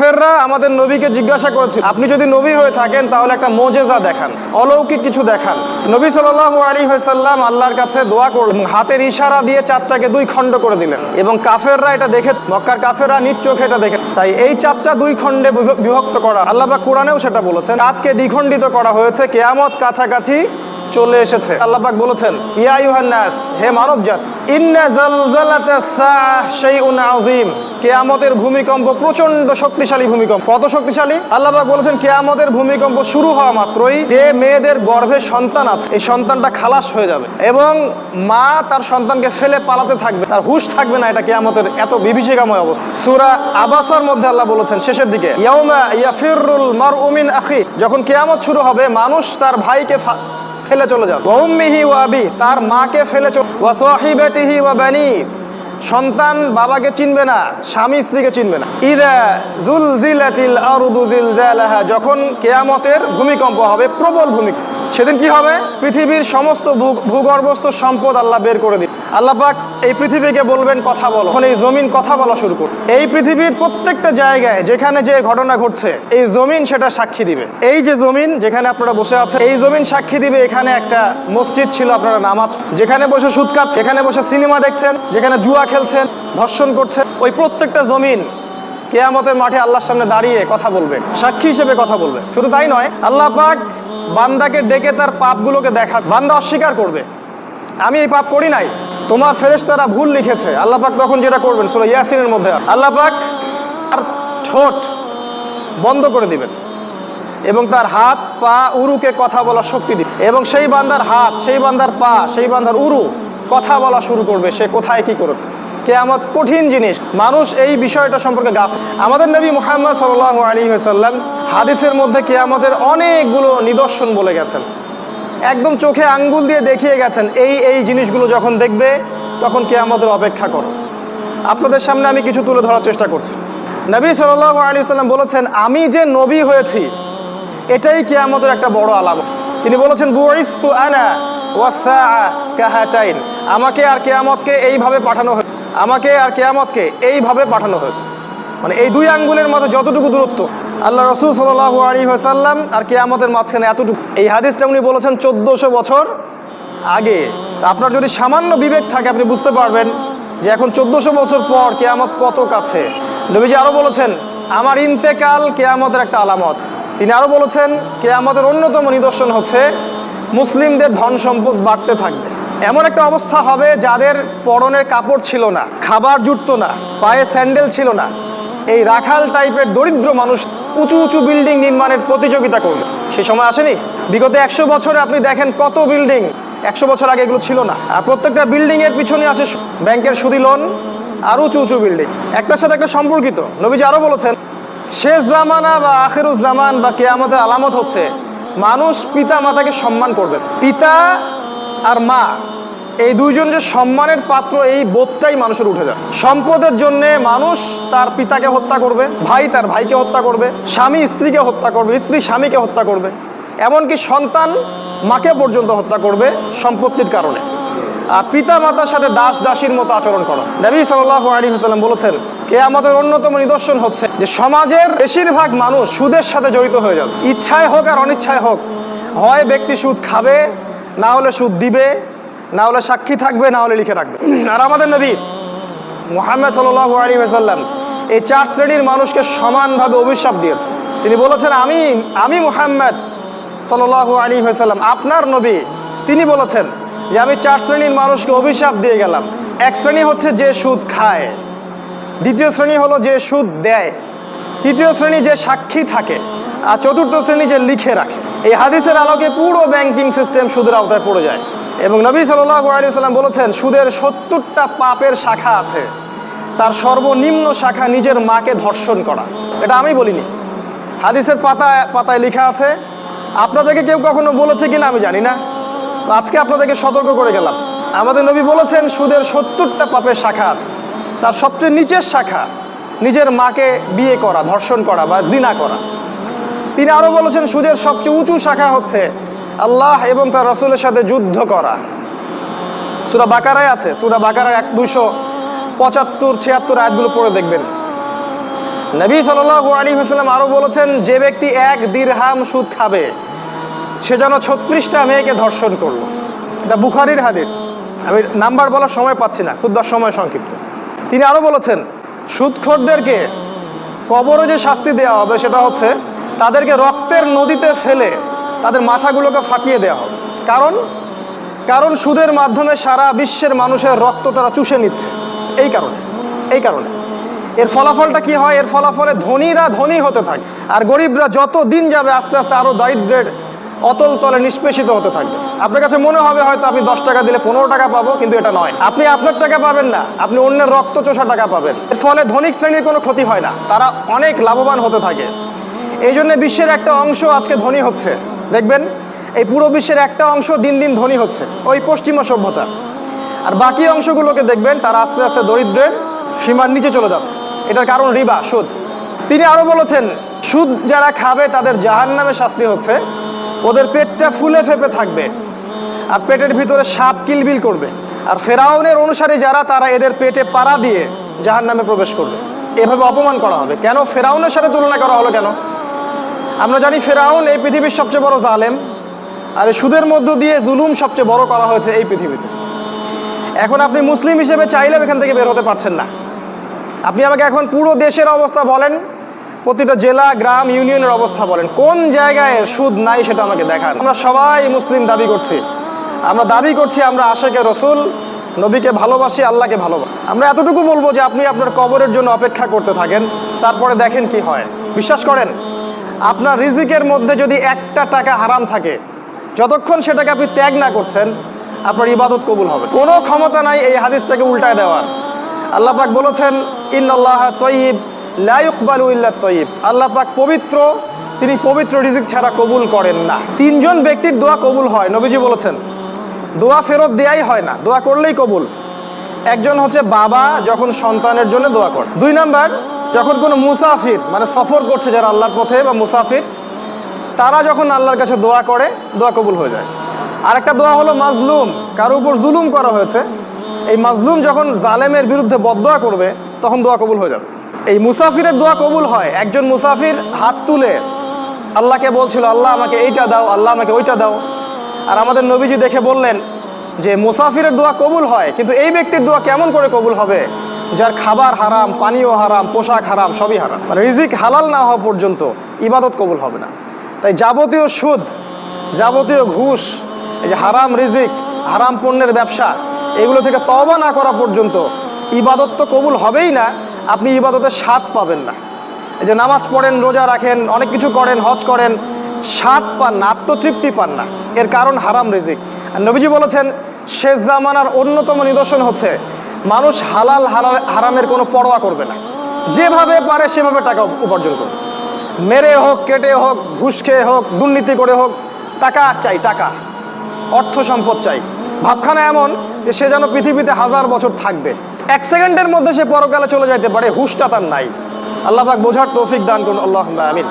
কাফেররা আমাদের নবীকে জিজ্ঞাসা করেছিল আপনি যদি নবী হয়ে থাকেন, তাহলে একটা মোজেজা দেখান, অলৌকিক কিছু দেখান। নবী সাল্লাল্লাহু আলাইহি ওয়াসাল্লাম আল্লাহর কাছে দোয়া করলেন হাতের ইশারা দিয়ে চাঁদটাকে দুই খণ্ড করে দিলেন। এবং কাফেররা এটা দেখে মক্কার কাফেররা নিজ চোখে এটা দেখে তাই এই চাঁদটা দুই খণ্ডে বিভক্ত করা আল্লাহ কোরআনেও সেটা বলেছেন, চাঁদকে দ্বিখণ্ডিত করা হয়েছে কেয়ামত কাছাকাছি চলে এসেছে। আল্লাহ পাক বলেছেন হে আযীম। কিয়ামতের ভূমিকম্প প্রচণ্ড শক্তিশালী ভূমিকম্প। কত শক্তিশালী? আল্লাহ পাক বলেছেন, কিয়ামতের ভূমিকম্প শুরু হওয়া মাত্রই যে মেয়েদের গর্ভে সন্তান আছে, এই সন্তানটা খালাস হয়ে যাবে এবং মা তার সন্তানকে ফেলে পালাতে থাকবে, তার হুঁশ থাকবে না এটা কিয়ামতের এত বিভীষিকাময় অবস্থা। সূরা আবাসার মধ্যে আল্লাহ বলেছেন, শেষের দিকে, ইয়াউমা ইয়াফিরুল আখি। যখন কেয়ামত শুরু হবে, মানুষ তার ভাইকে ফেলে চলে যান। ওয়াউম্মিহি ও আবি, তার মাকে ফেলে চলে ওয়া বানি, সন্তান বাবাকে চিনবে না, স্বামী স্ত্রীকে চিনবে না। ইদা জুলজিলাতিল আরদু জিলজালাহা, যখন কেয়ামতের ভূমিকম্প হবে, প্রবল ভূমিকম্প, সেদিন কি হবে? পৃথিবীর সমস্ত ভূগর্ভস্থ সম্পদ আল্লাহ বের করে দিন আল্লাহ পাক এই পৃথিবীকে বলবেন, কথা বলো। এই জমিন কথা বলা শুরু করবে এই পৃথিবীর প্রত্যেকটা জায়গায় যেখানে যে ঘটনা ঘটছে, এই জমিন সেটা সাক্ষী দিবে। এই যে জমিন যেখানে আপনারা বসে আছেন, এই জমিন সাক্ষী দিবে এখানে একটা মসজিদ ছিল আপনারা নামাজ, যেখানে বসে সুদ খাচ্ছেন যেখানে বসে সিনেমা দেখছেন, যেখানে জুয়া খেলছেন, ধর্ষণ করছেন, ওই প্রত্যেকটা জমিন কেয়ামতের মাঠে আল্লাহর সামনে দাঁড়িয়ে কথা বলবে, সাক্ষী হিসেবে কথা বলবে। শুধু তাই নয়, আল্লাহ পাক বান্দাকে ডেকে তার পাপগুলোকে দেখা, বান্দা অস্বীকার করবে। আমি এই পাপ করি নাই তোমার ফেরেশতারা ভুল লিখেছে। আল্লাহ পাক তখন যেটা করবেন? সূরা ইয়াসিনের মধ্যে। আল্লাহ পাক আর ঠোঁট বন্ধ করে দিবেন এবং তার হাত, পা, উরুকে কথা বলার শক্তি দিবে এবং সেই বান্দার হাত, সেই বান্দার পা, সেই বান্দার উরু কথা বলা শুরু করবে। সে কোথায় কি করেছে? কেয়ামত কঠিন জিনিস। মানুষ এই বিষয়টা সম্পর্কে গাফ। আমাদের নবী মুহাম্মদ সাল্লাহ আলী সাল্লাম হাদিসের মধ্যে কেয়ামতের অনেকগুলো নিদর্শন বলে গেছেন। একদম চোখে আঙ্গুল দিয়ে দেখিয়ে গেছেন, এই এই জিনিসগুলো যখন দেখবে, তখন কেয়ামতের অপেক্ষা করো। আপনাদের সামনে আমি কিছু তুলে ধরার চেষ্টা করছি। নবী সাল্লাহ আলী সাল্লাম বলেছেন, আমি যে নবী হয়েছি, এটাই কিয়ামতের একটা বড় আলামত তিনি বলেছেন কাহাতাইন। আমাকে আর কেয়ামতকে এইভাবে পাঠানো হয়েছে, আমাকে আর কেয়ামতকে এইভাবে পাঠানো হয়েছে। মানে এই দুই আঙ্গুলের মধ্যে যতটুকু দূরত্ব আল্লাহ রসুল সাল্লাহ আলী সাল্লাম আর কিয়ামতের মাঝখানে এতটুকু এই হাদিসটা উনি বলেছেন চোদ্দশো বছর আগে। আপনার যদি সামান্য বিবেক থাকে, আপনি বুঝতে পারবেন যে এখন চোদ্দশো বছর পর কেয়ামত কত কাছে। নবীজি আরও বলেছেন, আমার ইন্তেকাল কেয়ামতের একটা আলামত। তিনি আরও বলেছেন, কেয়ামতের অন্যতম নিদর্শন হচ্ছে মুসলিমদের ধন সম্পদ বাড়তে থাকবে। এমন একটা অবস্থা হবে যাদের পরনের কাপড় ছিল না, খাবার জুটতো না, পায়ে স্যান্ডেল ছিল না। এই রাখাল টাইপের দরিদ্র মানুষ উঁচু উঁচু বিল্ডিং নির্মাণের প্রতিযোগিতা করবে। সে সময় আসেনি? বিগত একশো বছরে আপনি দেখেন কত বিল্ডিং। একশো বছর আগে এগুলো ছিল না। আর প্রত্যেকটা বিল্ডিং এর পিছনে আছে ব্যাংকের সুদি লোন আর উঁচু উঁচু বিল্ডিং। একটার সাথে একটা সম্পর্কিত। নবীজি আরও বলেছেন শেষ জামানা বা আখেরুজ জামান বা কেয়ামতের আলামত হচ্ছে, মানুষ পিতা মাতাকে সম্মান করবে। পিতা আর মা এই দুইজন যে সম্মানের পাত্র, এই বোধটাই মানুষের উঠে যায়। সম্পদের জন্য মানুষ তার পিতাকে হত্যা করবে, ভাই তার ভাইকে হত্যা করবে, স্বামী স্ত্রীকে হত্যা করবে, স্ত্রী স্বামীকে হত্যা করবে, এমনকি সন্তান মাকে পর্যন্ত হত্যা করবে সম্পত্তির কারণে। আর পিতা মাতার সাথে দাস দাসীর মতো আচরণ করা। নবী সাল্লাহ আলী হাসাল্লাম বলেছেন কে আমাদের অন্যতম নিদর্শন হচ্ছে যে সমাজের বেশিরভাগ মানুষ সুদের সাথে জড়িত হয়ে যাবে। ইচ্ছায় হোক আর অনিচ্ছায় হোক, হয় ব্যক্তি সুদ খাবে, না হলে সুদ দিবে না হলে সাক্ষী থাকবে, না হলে লিখে রাখবে। আর আমাদের নবী মোহাম্মদ সাল্লাহ আলী সাল্লাম এই চার শ্রেণির মানুষকে সমানভাবে অভিশাপ দিয়েছে তিনি বলেছেন, আমি আমি মোহাম্মদ সাল্লাল্লাহু আলী সাল্লাম আপনার নবী। তিনি বলেছেন যে, আমি চার শ্রেণির মানুষকে অভিশাপ দিয়ে গেলাম। এক শ্রেণি হচ্ছে যে সুদ খায়, দ্বিতীয় শ্রেণি হলো যে সুদ দেয়, তৃতীয় শ্রেণি যে সাক্ষী থাকে, আর চতুর্থ শ্রেণি যে লিখে রাখে। এই হাদিসের আলোকে পুরো ব্যাংকিং সিস্টেম সুদের আওতায় পড়ে যায়। এবং নবী সাল্লাহ আলী সাল্লাম বলেছেন, সুদের সত্তরটা পাপের শাখা আছে। তার সর্বনিম্ন শাখা নিজের মাকে ধর্ষণ করা। এটা আমি বলিনি। হাদিসের পাতায় পাতায় লেখা আছে, আপনাদেরকে কেউ কখনো বলেছে কিনা আমি জানি না। আজকে আপনাদেরকে সতর্ক করে গেলাম। আমাদের নবী বলেছেন, সুদের সত্তরটা পাপের শাখা আছে। তার সবচেয়ে নিচের শাখা নিজের মাকে বিয়ে করা, ধর্ষণ করা বা জিনা করা। তিনি আরও বলেছেন, সুদের সবচেয়ে উঁচু শাখা হচ্ছে আল্লাহ এবং তার রসুলের সাথে যুদ্ধ করা। সুরা বাকারায় আছে। সুরা বাকারার এক দুশো পঁচাত্তর, ছিয়াত্তর আয়াতগুলো পড়ে দেখবেন। নবী সাল্লাল্লাহু আলী হাসলাম আরও বলেছেন, যে ব্যক্তি এক দিরহাম সুদ খাবে, সে যেন ছত্রিশটা মেয়েকে ধর্ষণ করল। এটা বুখারির হাদিস। আমি নাম্বার বলার সময় পাচ্ছি না খুব সময় সংক্ষিপ্ত। তিনি আরও বলেছেন, সুদখোরদেরকে কবরে যে শাস্তি দেওয়া হবে, সেটা হচ্ছে তাদেরকে রক্তের নদীতে ফেলে তাদের মাথাগুলোকে ফাটিয়ে দেওয়া হবে। কারণ কারণ সুদের মাধ্যমে সারা বিশ্বের মানুষের রক্ত তারা চুষে নিচ্ছে। এই কারণে এই কারণে। এর ফলাফলটা কি হয়? এর ফলাফলে ধনীরা ধনী হতে থাকে, আর গরিবরা যত দিন যাবে আস্তে আস্তে আরও দারিদ্রের অতল তলে নিষ্পেষিত হতে থাকবে। আপনার কাছে মনে হবে হয়তো আপনি দশ টাকা দিলে পনেরো টাকা পাবো, কিন্তু এটা নয়। আপনি আপনার টাকা পাবেন না, আপনি অন্যের রক্ত চোষা টাকা পাবেন। এর ফলে ধনিক শ্রেণির কোনো ক্ষতি হয় না, তারা অনেক লাভবান হতে থাকে। এই জন্য বিশ্বের একটা অংশ আজকে ধনী হচ্ছে। দেখবেন, এই পুরো বিশ্বের একটা অংশ দিন দিন ধনী হচ্ছে, ওই পশ্চিমা সভ্যতা। আর বাকি অংশগুলোকে দেখবেন, তারা আস্তে আস্তে দরিদ্রের সীমার নিচে চলে যাচ্ছে। এটার কারণ রিবা, সুদ। তিনি আরও বলেছেন, সুদ যারা খাবে, তাদের জাহান নামে শাস্তি হচ্ছে। ওদের পেটটা ফুলে ফেপে থাকবে। আর পেটের ভিতরে সাপ কিলবিল করবে। আর ফেরাউনের অনুসারী যারা, তারা এদের পেটে পাড়া দিয়ে জাহান নামে প্রবেশ করবে। এভাবে অপমান করা হবে। কেন? ফেরাউনের সাথে তুলনা করা হলো কেন? আমরা জানি ফেরাউন এই পৃথিবীর সবচেয়ে বড় জালেম, আর সুদের মধ্য দিয়ে জুলুম সবচেয়ে বড় করা হয়েছে এই পৃথিবীতে। এখন আপনি মুসলিম হিসেবে চাইলেও এখান থেকে বের হতে পারছেন না। আপনি আমাকে এখন পুরো দেশের অবস্থা বলেন, প্রতিটা জেলা, গ্রাম, ইউনিয়নের অবস্থা বলেন। কোন জায়গায় সুদ নাই সেটা আমাকে দেখান। আমরা সবাই মুসলিম দাবি করছি। আমরা দাবি করছি আমরা আশেকে রসুল, নবীকে ভালোবাসি, আল্লাহকে ভালোবাসি। আমরা এতটুকু বলব যে আপনি আপনার কবরের জন্য অপেক্ষা করতে থাকেন, তারপরে দেখেন কি হয়। বিশ্বাস করেন আপনার রিজিকের মধ্যে যদি একটা টাকা হারাম থাকে, যতক্ষণ সেটাকে আপনি ত্যাগ না করছেন, আপনার ইবাদত কবুল হবে কোনো ক্ষমতা নাই এই হাদিসটাকে উল্টায় দেওয়ার। আল্লাহ পাক বলেছেন, ইন্নাল্লাহ তয়িব, লা ইউকবালু ইল্লা তয়িব। আল্লাহ পাক পবিত্র, তিনি পবিত্র রিজিক ছাড়া কবুল করেন না। তিনজন ব্যক্তির দোয়া কবুল হয়, নবীজি বলেছেন। দোয়া ফেরত দেয়াই হয় না, দোয়া করলেই কবুল। একজন হচ্ছে বাবা, যখন সন্তানের জন্য দোয়া করে। দুই নাম্বার যখন কোনো মুসাফির মানে সফর করছে যারা আল্লাহর পথে বা মুসাফির, তারা যখন আল্লাহর কাছে দোয়া করে, দোয়া কবুল হয়ে যায়। আরেকটা দোয়া হলো মাজলুম। কারও উপর জুলুম করা হয়েছে, এই মাজলুম যখন জালেমের বিরুদ্ধে বদদোয়া করবে, তখন দোয়া কবুল হয়ে যাবে। এই মুসাফিরের দোয়া কবুল হয়, একজন মুসাফির হাত তুলে আল্লাহকে বলছিল, আল্লাহ আমাকে এইটা দাও, আল্লাহ আমাকে ওইটা দাও। আর আমাদের নবীজি দেখে বললেন যে, মুসাফিরের দোয়া কবুল হয়, কিন্তু এই ব্যক্তির দোয়া কেমন করে কবুল হবে? যার খাবার হারাম, পানীয় হারাম, পোশাক হারাম, সবই হারাম। মানে রিজিক হালাল না হওয়া পর্যন্ত ইবাদত কবুল হবে না। তাই যাবতীয় সুদ, যাবতীয় ঘুষ, এই যে হারাম রিজিক, হারাম পণ্যের ব্যবসা, এগুলো থেকে তবা না করা পর্যন্ত ইবাদত তো কবুল হবেই না, আপনি ইবাদতের স্বাদ পাবেন না। এই যে নামাজ পড়েন, রোজা রাখেন, অনেক কিছু করেন, হজ করেন, স্বাদ পান না, আত্মতৃপ্তি পান না। এর কারণ হারাম রিজিক। নবীজি বলেছেন, শেষ জামানার অন্যতম নিদর্শন হচ্ছে মানুষ হালাল হারামের কোনো পরোয়া করবে না। যেভাবে পারে সেভাবে টাকা উপার্জন করবে। মেরে হোক, কেটে হোক, ঘুষ খেয়ে হোক, দুর্নীতি করে হোক, টাকা চাই, টাকা। অর্থ সম্পদ চাই। ভাবখানা এমন যে সে যেন পৃথিবীতে হাজার বছর থাকবে। এক সেকেন্ডের মধ্যে সে পরকালে চলে যাইতে পারে, হুশটা তার নাই। আল্লাহ পাক বোঝার তৌফিক দান করুন। আল্লাহ আমিন।